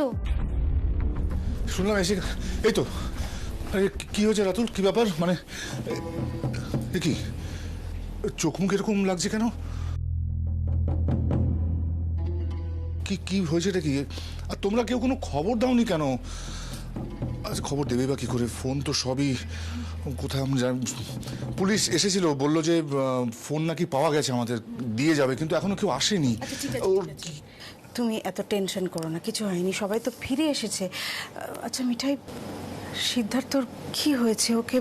তো? শুনলাম এসে এই তো। আরে কি- হয়েছে রাতুল? কি ব্যাপার? মানে কি চোখ মুখ এরকম লাগছে কেন? কি কি হয়েছে এটা কি? আর তোমরা কেউ কোনো খবর দাওনি কেন? আচ্ছা খবর দেবে বা কি করে? ফোন তো সবই কোথায় আমি জান। পুলিশ এসেছিল বলল যে ফোন নাকি পাওয়া গেছে আমাদের দিয়ে যাবে কিন্তু এখনও কেউ আসেনি। ওর কি- তুমি এত টেনশন করো না, কিছু হয়নি, সবাই তো ফিরে এসেছে। আচ্ছা মিঠাই সিদ্ধার্থর কি হয়েছে? ওকে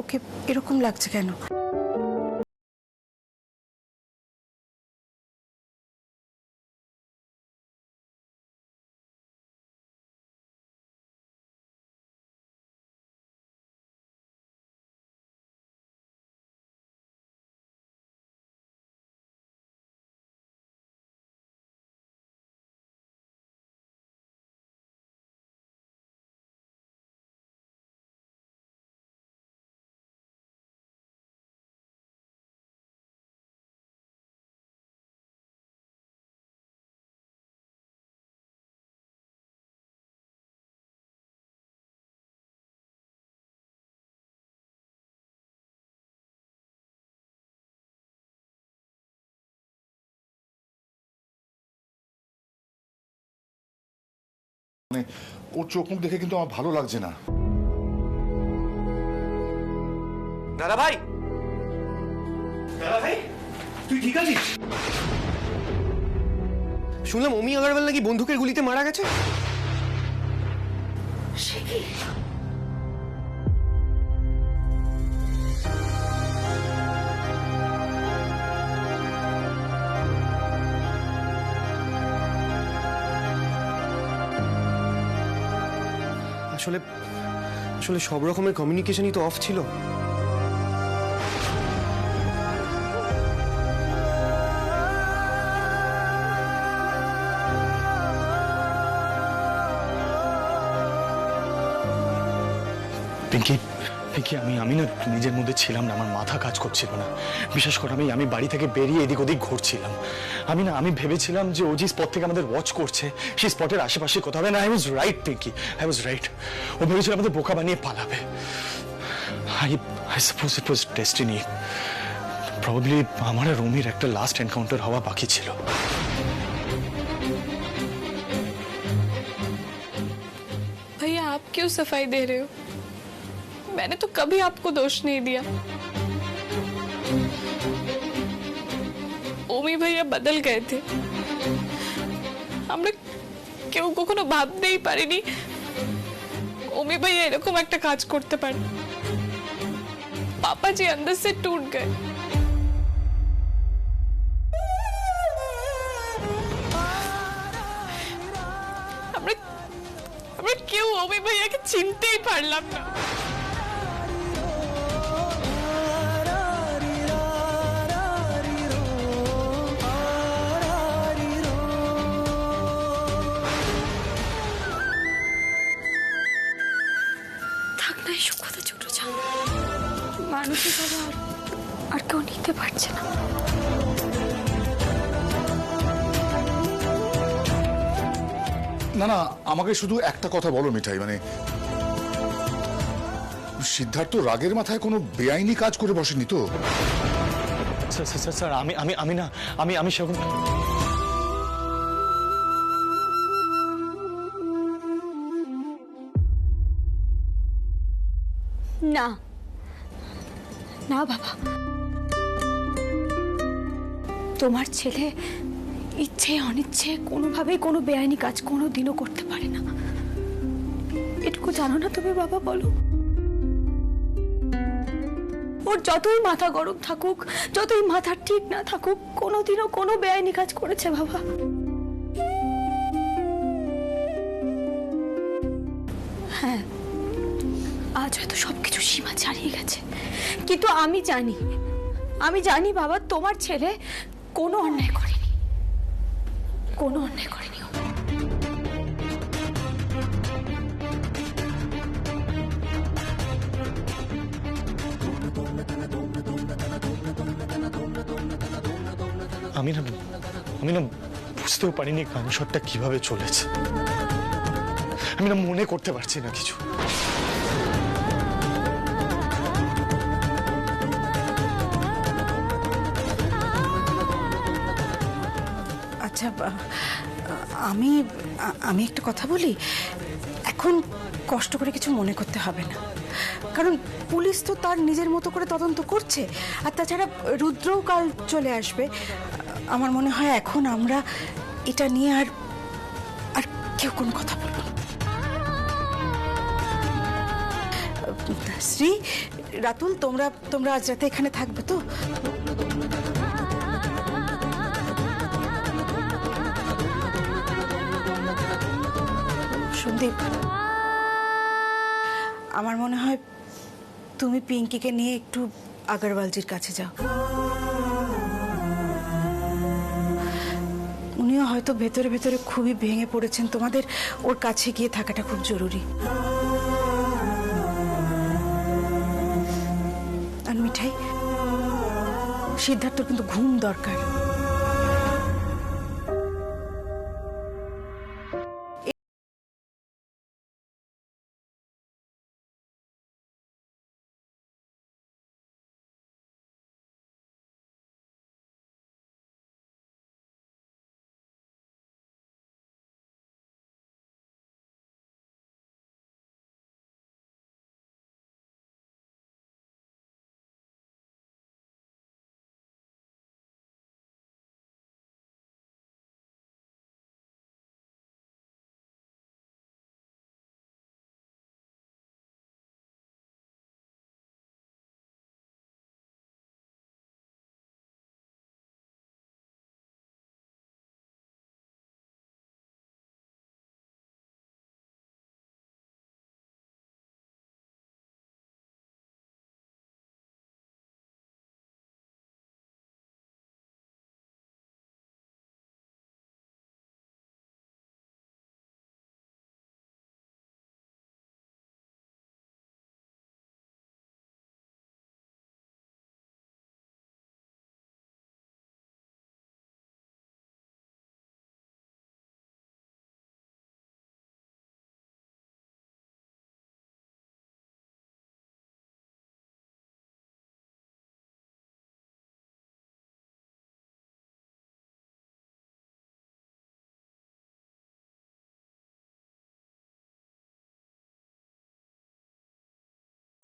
ওকে এরকম লাগছে কেন? মানে ওর চোখ মুখ দেখে কিন্তু আমার ভালো লাগছে না। দাদা ভাই! দাদা ভাই তুই ঠিক আছিস? শুনলাম অমি আগারওয়াল নাকি বন্দুকের গুলিতে মারা গেছে? আসলে আসলে সব রকমের কমিউনিকেশনই তো অফ ছিল। পিঙ্কি পিঙ্কি আমি আমি না নিজের মধ্যে ছিলাম না আমার মাথা কাজ করছিল না বিশেষ করে আমি আমি বাড়ি থেকে বেরিয়ে এদিক ওদিক ঘুরছিলাম আমি না আমি ভেবেছিলাম যে ও যে স্পট থেকে আমাদের ওয়াচ করছে সেই স্পটের আশেপাশে কোথাও হবে না I was right Pinky I was right ও ভেবেছিল আমাদের বোকা বানিয়ে পালাবে I I suppose it was destiny probably আমার আর রুমির একটা লাস্ট এনকাউন্টার হওয়া বাকি ছিল भैया आप क्यों सफाई दे रहे हो मैंने तो कभी आपको दोष नहीं दिया ওমি ভাইয়া বদল গয়ে থে আমরা কেউ কখনো ভাবতেই পারিনি ওমি ভাইয়া এরকম একটা কাজ করতে পারে पापा जी अंदर से टूट गए আমরা আমরা কেউ অমি ভাইয়াকে চিনতেই পারলাম না আর আর কেউ নিতে পারছে না। না না আমাকে শুধু একটা কথা বলো মিঠাই মানে সিদ্ধার্থ রাগের মাথায় কোনো বেআইনি কাজ করে বসেনি তো? স্যার স্যার, স্যার স্যার আমি আমি আমি না আমি আমি সেরকম না না, বাবা। তোমার ছেলে ইচ্ছে অনিচ্ছে কোনোভাবেই কোনো বেআইনি কাজ কোনো দিনও করতে পারে না। এটুকু জানো না তুমি, বাবা, বলো। ওর যতই মাথা গরম থাকুক, যতই মাথা ঠিক না থাকুক, কোনোদিনও কোনো বেআইনি কাজ করেছে, বাবা। হ্যাঁ আজ হয়তো সবকিছু সীমা ছাড়িয়ে গেছে। কিন্তু আমি জানি আমি জানি বাবা তোমার ছেলে কোনো অন্যায় করেনি। কোনো অন্যায় করেনি আমি না আমি না বুঝতেও পারিনি গান কীভাবে চলেছে। আমি না মনে করতে পারছি না কিছু। আচ্ছা আমি আমি একটা কথা বলি? এখন কষ্ট করে কিছু মনে করতে হবে না। কারণ পুলিশ তো তার নিজের মতো করে তদন্ত করছে। আর তাছাড়া রুদ্রও কাল চলে আসবে। আমার মনে হয় এখন আমরা এটা নিয়ে আর আর কেউ কোনো কথা বলব শ্রী রাতুল, তোমরা তোমরা আজ রাতে এখানে থাকবে তো? সন্দীপ আমার মনে হয় তুমি পিঙ্কিকে নিয়ে একটু আগরওয়ালজির কাছে যাও। উনিও হয়তো ভেতরে ভেতরে খুবই ভেঙে পড়েছেন। তোমাদের ওর কাছে গিয়ে থাকাটা খুব জরুরি। আর মিঠাই, সিদ্ধার্থর কিন্তু ঘুম দরকার।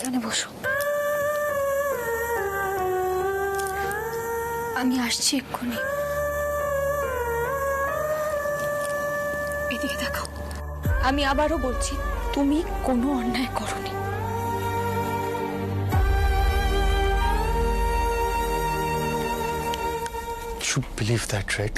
এখানে বসো। আমি আসছি এক্ষুনি। এদিকে দেখাও। আমি আবারও বলছি তুমি কোনো অন্যায় করনি। You believe that, right?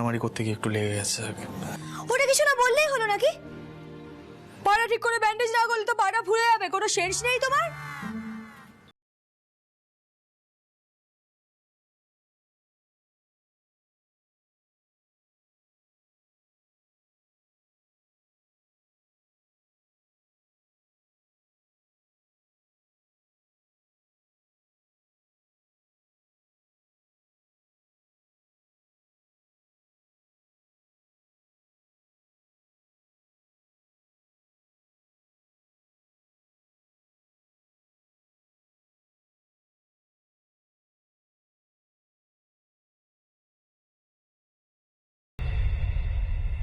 মারামারি করতে গিয়ে একটু লেগে গেছে ওটা কিছু না বললেই হলো নাকি? পাড়া ঠিক করে ব্যান্ডেজ না করলে তো পাড়া ফুলে যাবে কোনো সেন্স নেই তোমার?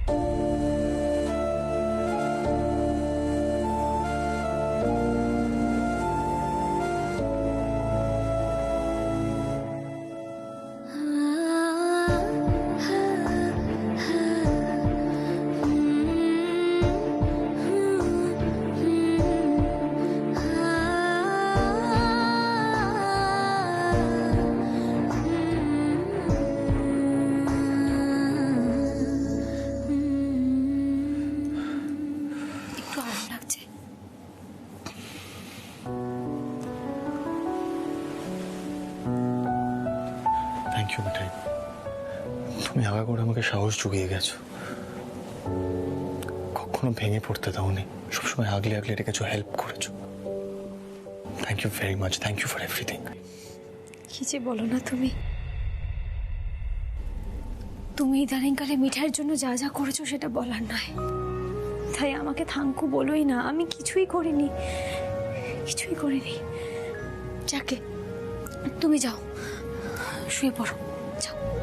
একটু আগা করে আমাকে সাহস জুগিয়ে গেছো। কখনো ভেঙে পড়তে দাওনি। সবসময় আগলে আগলে রেখেছো হেল্প করেছ। Thank you very much thank you for everything কি যে বলো না তুমি। তুমি ইদানিংকালে মিঠাইয়ের জন্য যা যা করেছ সেটা বলার নয়। তাই আমাকে থাঙ্কু বলোই না। আমি কিছুই করিনি। কিছুই করিনি। যাকে, তুমি যাও। শুয়ে পড়ো। যাও। কিছু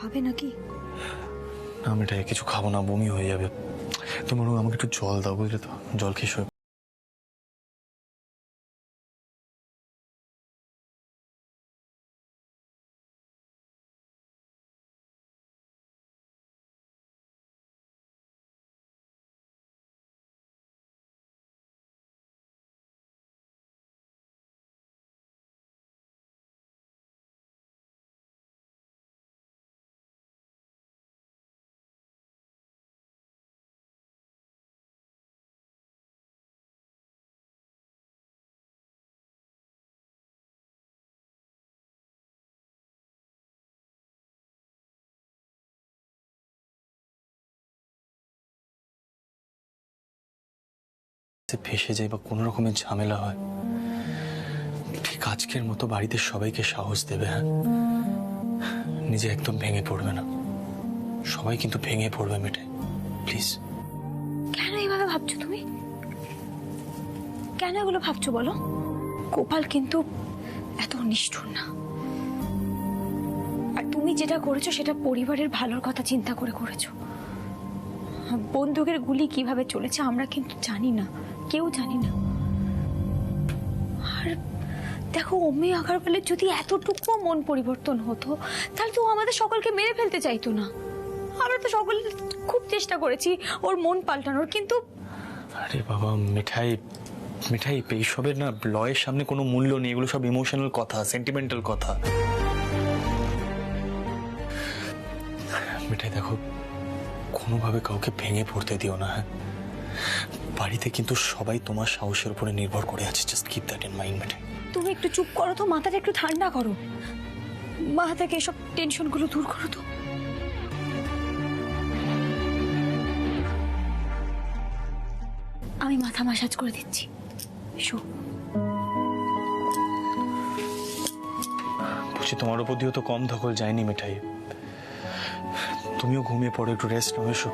খাবে নাকি? না এটা কিছু খাব না, বমি হয়ে যাবে। তোমার আমাকে একটু জল দাও, বুঝলে তো? জল খেয়ে ফেসে যায় বা কোনো রকমের ঝামেলা হয়, ঠিক আজকের মতো বাড়িতে সবাইকে সাহস দেবে হ্যাঁ? নিজে একদম ভেঙে পড়বে না। সবাই কিন্তু ভেঙে পড়বে মেটে প্লিজ কেন এইভাবে ভাবছ তুমি? কেন এগুলো ভাবছ বলো? গোপাল কিন্তু এত নিষ্ঠুর না। আর তুমি যেটা করেছ সেটা পরিবারের ভালোর কথা চিন্তা করে করেছ। বন্দুকের গুলি কীভাবে চলেছে আমরা কিন্তু জানি না। কেউ জানি না। আর দেখো অম্মি আগারওয়ালের যদি এতটুকু মন পরিবর্তন হতো, তাহলে তো আমাদের সকলকে মেরে ফেলতে চাইতো না। আমরা তো সকলে খুব চেষ্টা করেছি ওর মন পাল্টানোর, কিন্তু আরে বাবা, মিঠাই মিঠাই, এইসবের না লয়ের সামনে কোনো মূল্য নেই, এগুলো সব ইমোশনাল কথা সেন্টিমেন্টাল কথা। মিঠাই, দেখো, কোনোভাবে কাউকে ভেঙে পড়তে দিও না হ্যাঁ? বাড়িতে কিন্তু সবাই তোমার সাহসের উপরে নির্ভর করে আছে। Just keep that in mind Mithai তুমি একটু চুপ করো তো মাথাটা একটু ঠান্ডা করো। মাথা থেকে এসব টেনশনগুলো দূর করো তো। আমি মাথা মাসাজ করে দিচ্ছি। শো বলছি তোমার উপর দিয়েও তো কম ধকল যায়নি মিঠাই। তুমিও ঘুমিয়ে পড়ো একটু রেস্ট নাও এসো।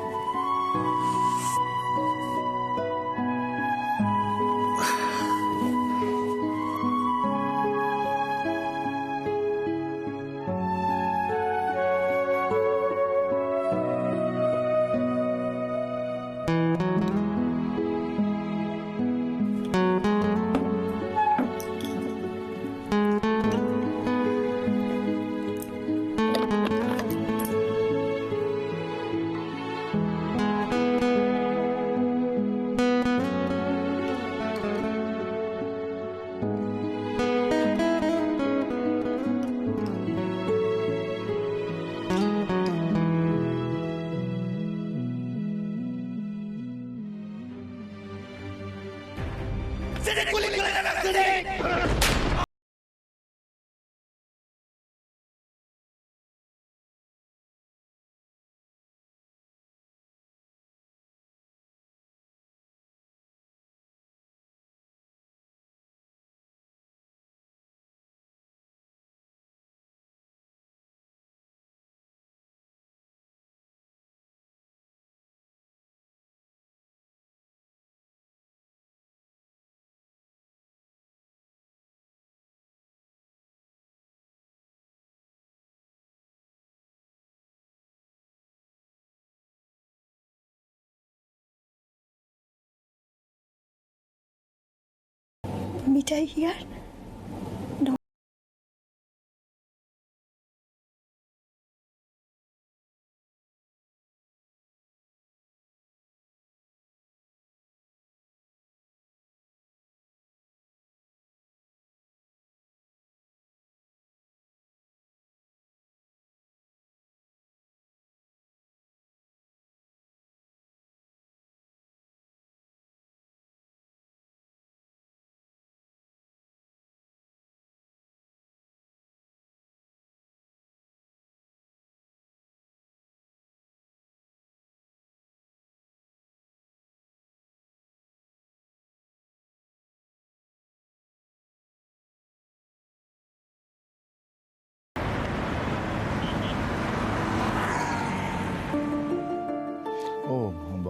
মিঠাই হিয়ার ও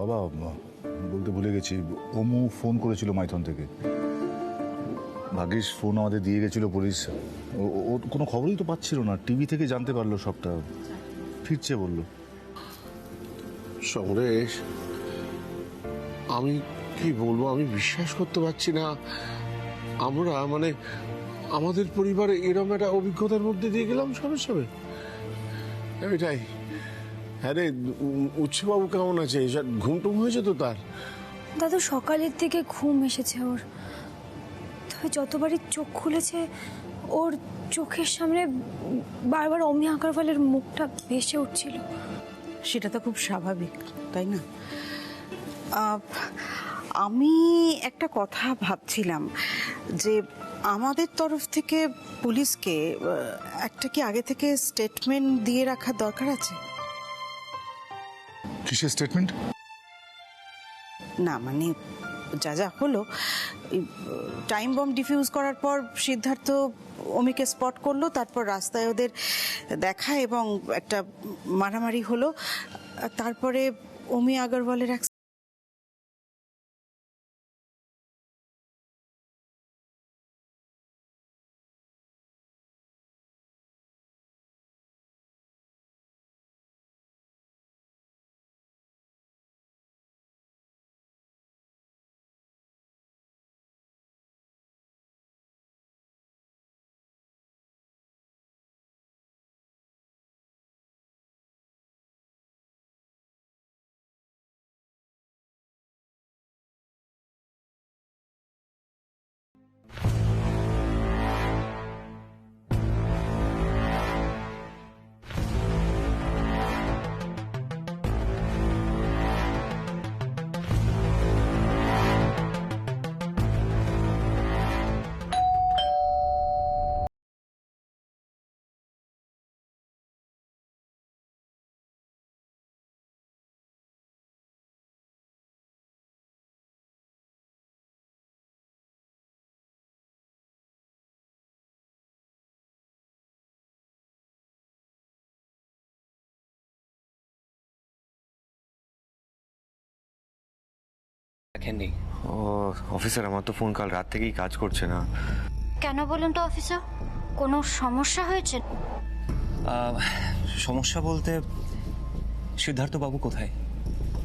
বাবা বলতে ভুলে গেছি। অমু ফোন করেছিল মাইথন থেকে। ভাগ্যিস ফোন আমাদের দিয়ে গেছিল পুলিশ। ও- কোনো খবরই তো পাচ্ছিল না। টিভি থেকে জানতে পারল সবটা। ফিরছে বলল। সমরেশ আমি কি বলব? আমি বিশ্বাস করতে পারছি না। আমরা মানে আমাদের পরিবারে এরম একটা অভিজ্ঞতার মধ্যে দিয়ে গেলাম সবে সবে। এটাই হ্যাঁ রে উ- কেমন আছে? ঘুম টুম হয়েছে তো তার? দাদু সকালের দিকে ঘুম এসেছে ওর। তবে যতবারই চোখ খুলেছে ওর চোখের সামনে বারবার অমি আগারওয়ালের মুখটা ভেসে উঠছিল। সেটা তো খুব স্বাভাবিক তাই না? আমি একটা কথা ভাবছিলাম যে আমাদের তরফ থেকে পুলিশকে একটা কি আগে থেকে স্টেটমেন্ট দিয়ে রাখার দরকার আছে? কিসের স্টেটমেন্ট না মানে যা যা হলো টাইম বম ডিফিউজ করার পর সিদ্ধার্থ অমিকে স্পট করল, তারপর রাস্তায় ওদের দেখা এবং একটা মারামারি হলো। তারপরে অমি আগরওয়ালের এক দেখেননি। ও অফিসার আমার তো ফোন কাল রাত থেকেই কাজ করছে না। কেন বলুন তো অফিসার? কোনো সমস্যা হয়েছে? সমস্যা বলতে সিদ্ধার্থ বাবু কোথায়?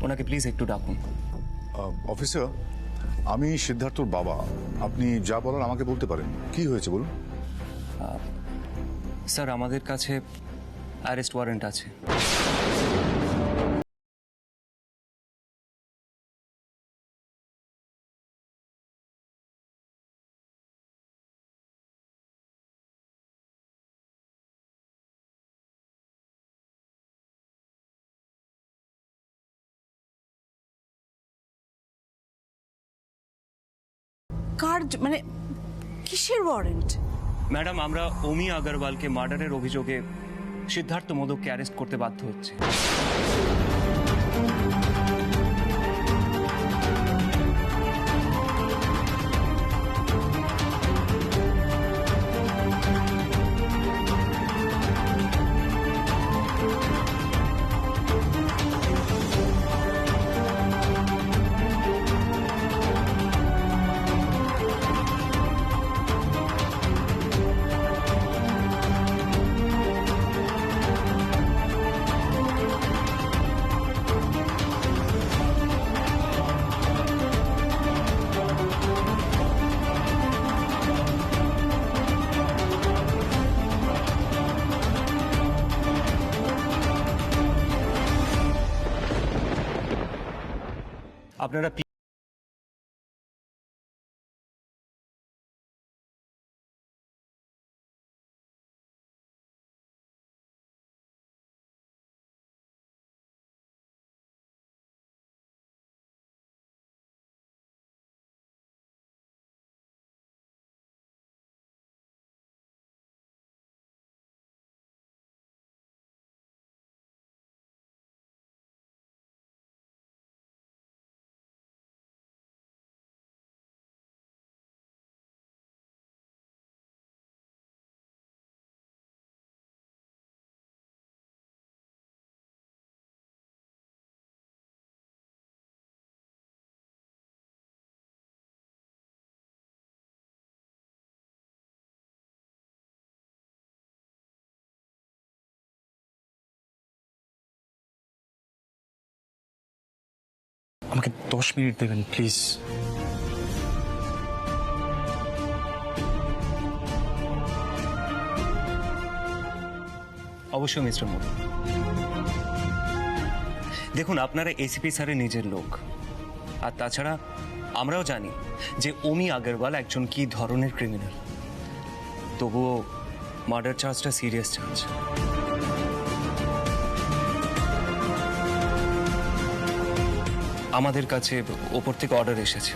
ওনাকে প্লিজ একটু ডাকুন। অফিসার আমি সিদ্ধার্থর বাবা। আপনি যা বলার আমাকে বলতে পারেন। কি হয়েছে বলুন? স্যার আমাদের কাছে অ্যারেস্ট ওয়ারেন্ট আছে। কার মানে কিসের ওয়ারেন্ট ম্যাডাম, আমরা অমি আগরওয়ালকে মার্ডারের অভিযোগে সিদ্ধার্থ মোদককে অ্যারেস্ট করতে বাধ্য হচ্ছে। আপনারা আমাকে দশ মিনিট দেবেন, প্লিজ। অবশ্যই, মিস্টার মোদি দেখুন, আপনারা এসিপি স্যারের নিজের লোক। আর তাছাড়া, আমরাও জানি যে অমি আগরওয়াল একজন কি ধরনের ক্রিমিনাল তবুও মার্ডার চার্জটা সিরিয়াস চার্জ আমাদের কাছে ওপর থেকে অর্ডার এসেছে।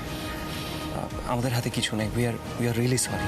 আমাদের হাতে কিছু নেই। We are we are really sorry